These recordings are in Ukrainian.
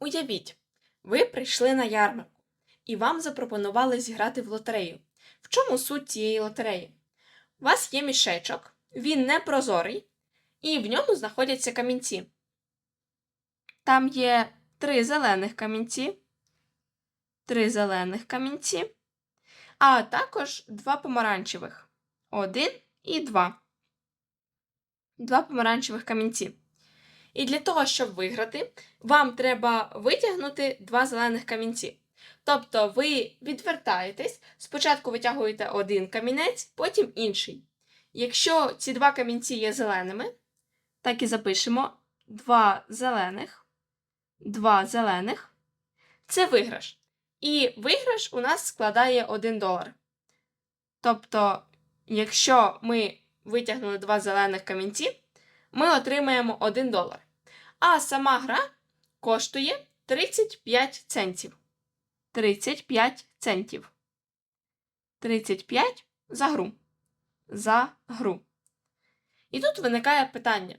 Уявіть, ви прийшли на ярмарку і вам запропонували зіграти в лотерею. В чому суть цієї лотереї? У вас є мішечок, він не прозорий, і в ньому знаходяться камінці. Там є три зелених камінці, три зелених камінці, а також два помаранчевих. Один і два. Два помаранчевих камінці. І для того, щоб виграти, вам треба витягнути два зелених камінці. Тобто ви відвертаєтесь, спочатку витягуєте один камінець, потім інший. Якщо ці два камінці є зеленими, так і запишемо два зелених, два зелених це виграш. І виграш у нас складає 1 долар. Тобто, якщо ми витягнули два зелених камінці, ми отримаємо 1 долар. А сама гра коштує 35 центів. 35 центів. 35 за гру. За гру. І тут виникає питання: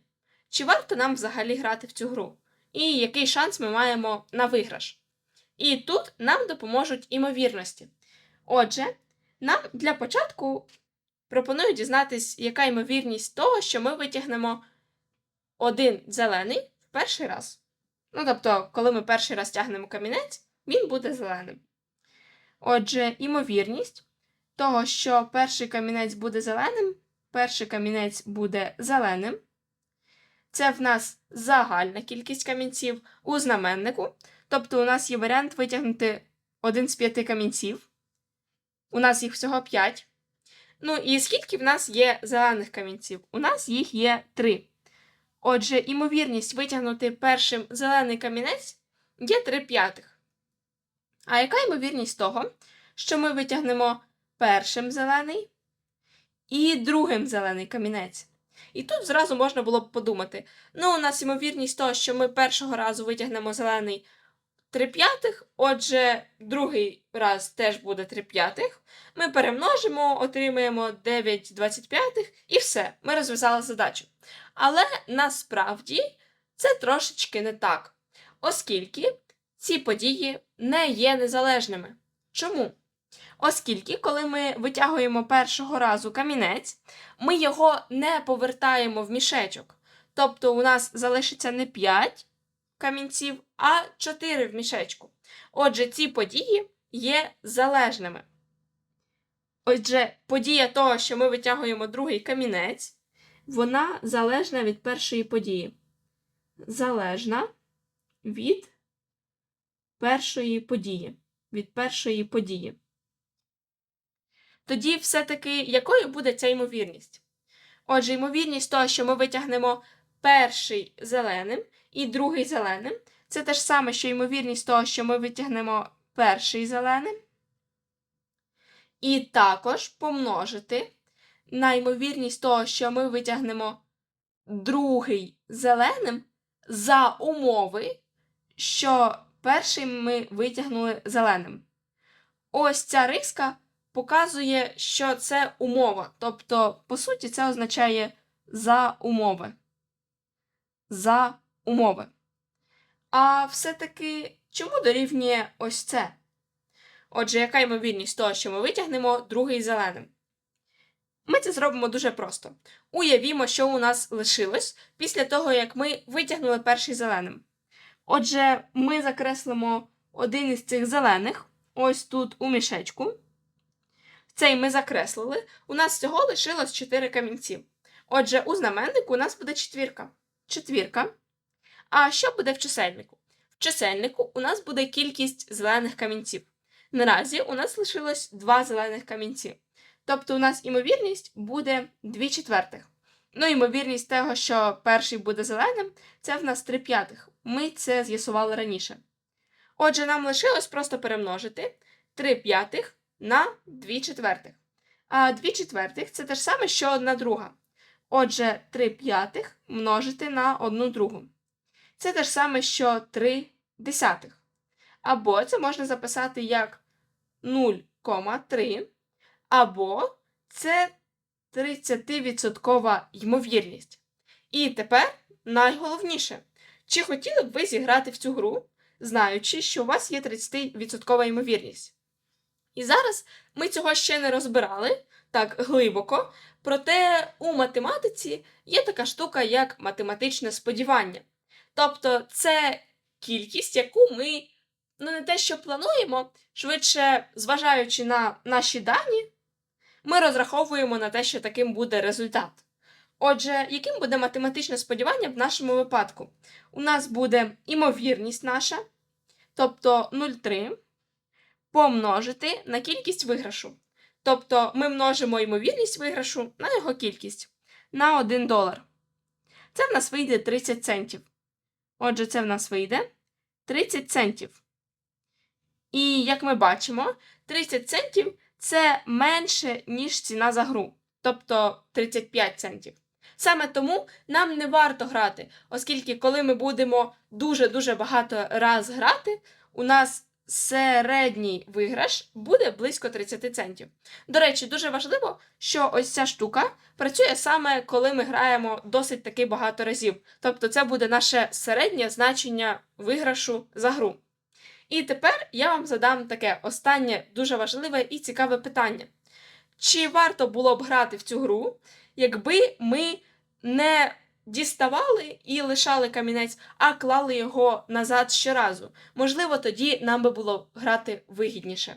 чи варто нам взагалі грати в цю гру? І який шанс ми маємо на виграш? І тут нам допоможуть імовірності. Отже, нам для початку пропоную дізнатись, яка ймовірність того, що ми витягнемо один зелений в перший раз. Ну, тобто, коли ми перший раз тягнемо камінець, він буде зеленим. Отже, імовірність того, що перший камінець буде зеленим, перший камінець буде зеленим. Це в нас загальна кількість камінців у знаменнику. Тобто, у нас є варіант витягнути один з п'яти камінців. У нас їх всього 5. Ну і скільки в нас є зелених камінців? У нас їх є 3. Отже, імовірність витягнути першим зелений камінець є 3 п'ятих. А яка ймовірність того, що ми витягнемо першим зелений і другим зелений камінець? І тут зразу можна було б подумати: ну, у нас ймовірність того, що ми першого разу витягнемо зелений 3 п'ятих, отже, другий раз теж буде 3 п'ятих. Ми перемножимо, отримаємо 9 25 і все, ми розв'язали задачу. Але насправді це трошечки не так, оскільки ці події не є незалежними. Чому? Оскільки, коли ми витягуємо першого разу камінець, ми його не повертаємо в мішечок. Тобто у нас залишиться не 5 камінців, а 4 в мішечку. Отже, ці події є залежними. Отже, подія того, що ми витягуємо другий камінець, вона залежна від першої події. Залежна від першої події. Від першої події. Тоді все-таки якою буде ця ймовірність? Отже, ймовірність того, що ми витягнемо перший зеленим і другий зеленим, це те ж саме, що ймовірність того, що ми витягнемо перший зеленим. І також помножити на ймовірність того, що ми витягнемо другий зеленим за умови, що перший ми витягнули зеленим. Ось ця риска показує, що це умова. Тобто, по суті, це означає за умови. За умови. А все-таки чому дорівнює ось це? Отже, яка ймовірність того, що ми витягнемо другий зеленим? Ми це зробимо дуже просто. Уявімо, що у нас лишилось після того, як ми витягнули перший зеленим. Отже, ми закреслимо один із цих зелених, ось тут у мішечку. Цей ми закреслили. У нас всього лишилось 4 камінці. Отже, у знаменнику у нас буде четвірка. Четвірка. А що буде в чисельнику? В чисельнику у нас буде кількість зелених камінців. Наразі у нас лишилось 2 зелених камінці. Тобто у нас імовірність буде 2 четвертих. Ну, ймовірність того, що перший буде зеленим, це в нас 3 п'ятих. Ми це з'ясували раніше. Отже, нам лишилось просто перемножити 3 п'ятих на 2 четвертих. А 2 четвертих це те ж саме, що 1 друга. Отже, 3 п'ятих множити на 1 другу. Це те ж саме, що 3 десятих. Або це можна записати як 0,3, або це 30% ймовірність. І тепер найголовніше. Чи хотіли б ви зіграти в цю гру? знаючи, що у вас є 30% ймовірність. І зараз ми цього ще не розбирали так глибоко, проте у математиці є така штука, як математичне сподівання. Тобто це кількість, яку ми ну не те, що плануємо, швидше, зважаючи на наші дані, ми розраховуємо на те, що таким буде результат. Отже, яким буде математичне сподівання в нашому випадку? У нас буде імовірність наша, тобто 0,3, помножити на кількість виграшу. Тобто ми множимо ймовірність виграшу на його кількість на 1 долар. Це в нас вийде 30 центів. Отже, це в нас вийде 30 центів. І як ми бачимо, 30 центів це менше, ніж ціна за гру, тобто 35 центів. Саме тому нам не варто грати, оскільки коли ми будемо дуже-дуже багато раз грати, у нас середній виграш буде близько 30 центів. До речі, дуже важливо, що ось ця штука працює саме коли ми граємо досить таки багато разів. Тобто це буде наше середнє значення виграшу за гру. І тепер я вам задам таке останнє дуже важливе і цікаве питання. Чи варто було б грати в цю гру, якби ми не діставали і лишали камінець, а клали його назад щоразу? Можливо, тоді нам би було грати вигідніше.